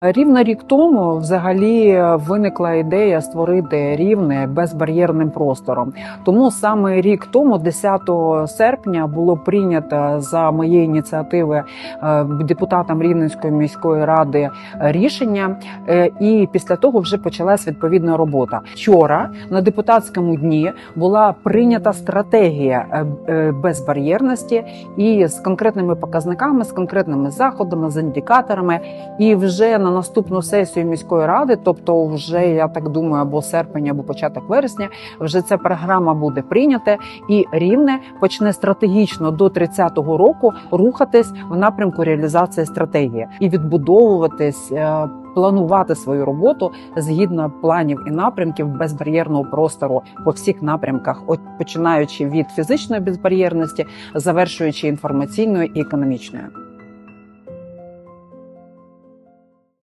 Рівно рік тому взагалі виникла ідея створити рівне безбар'єрним простором. Тому саме рік тому, 10 серпня, було прийнято за моєї ініціативи е, депутатам Рівненської міської ради рішення, е, і після того вже почалась відповідна робота. Вчора на депутатському дні була прийнята стратегія е, безбар'єрності і з конкретними показниками, з конкретними заходами, з індикаторами. І вже на наступну сесію міської ради, тобто, вже я так думаю, або серпень, або початок вересня, вже ця програма буде прийнята, і рівне почне стратегічно до 30-го року рухатись в напрямку реалізації стратегії і відбудовуватись. е, Планувати свою роботу згідно планів і напрямків безбар'єрного простору по всіх напрямках, от починаючи від фізичної безбар'єрності, завершуючи інформаційною і економічною.